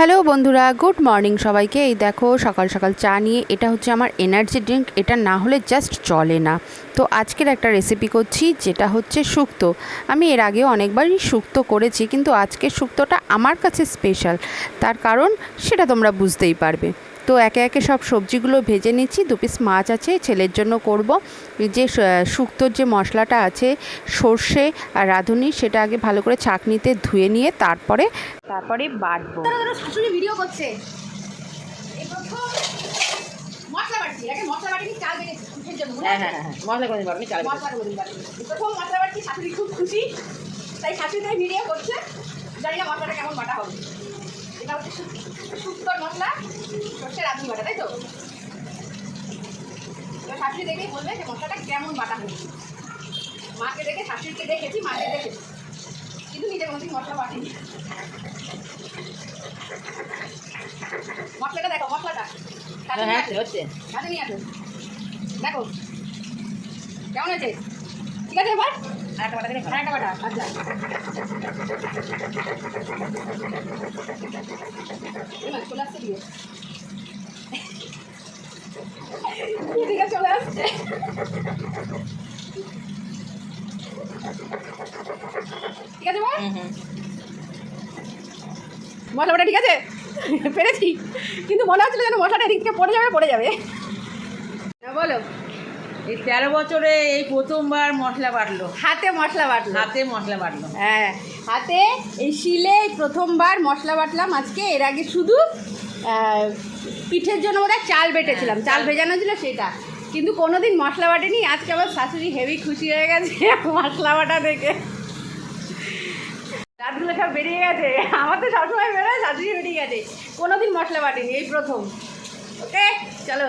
Hello বন্ধুরা, good morning সবাইকে। এই দেখো, সকাল সকাল চা নিয়ে, এটা হচ্ছে আমার এনার্জি ড্রিঙ্ক, এটা না হলে জাস্ট চলে না। তো আজকের একটা রেসিপি করছি, যেটা হচ্ছে শুক্তো। আমি এর আগেও অনেকবারই শুক্তো করেছি, কিন্তু আজকে শুক্তোটা আমার কাছে স্পেশাল। তার কারণ সেটা তোমরা বুঝতেই পারবে। তো একে একে সব সবজিগুলো ভেজে নিচ্ছি। দু পিস মাছ আছে ছেলের জন্য করব। যে শুক্তোর যে মশলাটা আছে সর্ষে আর রাঁধুনি সেটা আগে ভালো করে ছাঁকনিতে ধুয়ে নিয়ে তারপরে তারপরে বাটবো। ভিডিও করছে। মশলা বাটছি আগে মশলা বাটি চাল বেটেছি পিঠের জন্য হ্যাঁ হ্যাঁ হ্যাঁ মশলা করে দিবো চাল মশলা করে প্রথম মশলা বাটছি শাশুড়ি খুব খুশি। তাই শাশুড়ি তাই ভিডিও করছে। জানি না মশলাটা কেমন বাটা হবে। এটা হচ্ছে শুক্তোর মশলা। সর্ষে রাঁধুনি বাটা তাই তো? এবার শাশুড়ি দেখেই বলবে যে মশলাটা কেমন বাটা হয়েছে। মাকে দেখে শাশুড়িকে দেখেছি মাকে দেখেছি। কিন্তু নিজের মতোই মশলা বাটিনি। মশলাটা দেখো মশলাটা। হ্যাঁ হ্যাঁ নিয়ে আসো। দেখো। কেমন আছে ঠিক আছে এবার? চলে আসছে ঠিক আছে? মশলাটা ঠিক আছে। পেরেছি। কিন্তু মনে হচ্ছিল যেন মশলাটা এদিক থেকে পড়ে যাবে পড়ে যাবে। বলো। এই তেরো বছরে এই প্রথমবার মশলা বাটলো। হাতে মশলা বাটলো। হাতে মশলা বাটলো। হ্যাঁ হাতে এই শিলে এই প্রথমবার মশলা বাটলাম আজকে। এর আগে শুধু পিঠের জন্য ওরা চাল বেটেছিলাম। চাল ভেজানো ছিল সেটা। কিন্তু কোনোদিন মশলা বাটেনি। আজকে আমার শাশুড়ি হেভি খুশি হয়ে গেছে মশলা বাটা দেখে। দাঁতগুলো সব বেরিয়ে গেছে। আমার তো সবসময় বেরোয় শাশুড়ি বেরিয়ে গেছে। কোনোদিন মশলা বাটেনি এই প্রথম। ওকে চলো।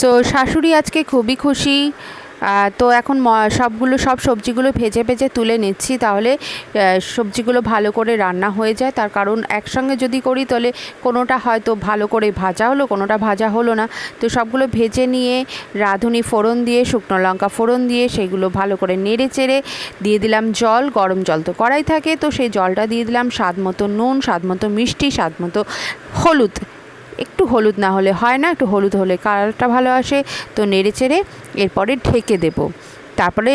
সো শাশুড়ি আজকে খুবই খুশি। তো এখন সবগুলো, সব সবজিগুলো ভেজে ভেজে তুলে নিচ্ছি। তাহলে সবজিগুলো ভালো করে রান্না হয়ে যায়। তার কারণ, একসঙ্গে যদি করি, তাহলে কোনোটা হয়তো ভালো করে ভাজা হলো, কোনোটা ভাজা হলো না। তো সবগুলো ভেজে নিয়ে, রাঁধুনি ফোড়ন দিয়ে, শুকনো লঙ্কা ফোড়ন দিয়ে, সেগুলো ভালো করে নেড়ে চেড়ে দিয়ে দিলাম জল, গরম জল তো কড়াই থাকে। তো সেই জলটা দিয়ে দিলাম স্বাদ মতো নুন, স্বাদ মতো মিষ্টি, স্বাদ মতো হলুদ। একটু হলুদ না হলে হয় না, একটু হলুদ হলে কালারটা ভালো আসে। তো নেড়ে চেড়ে এরপরে ঢেকে দেবো। তারপরে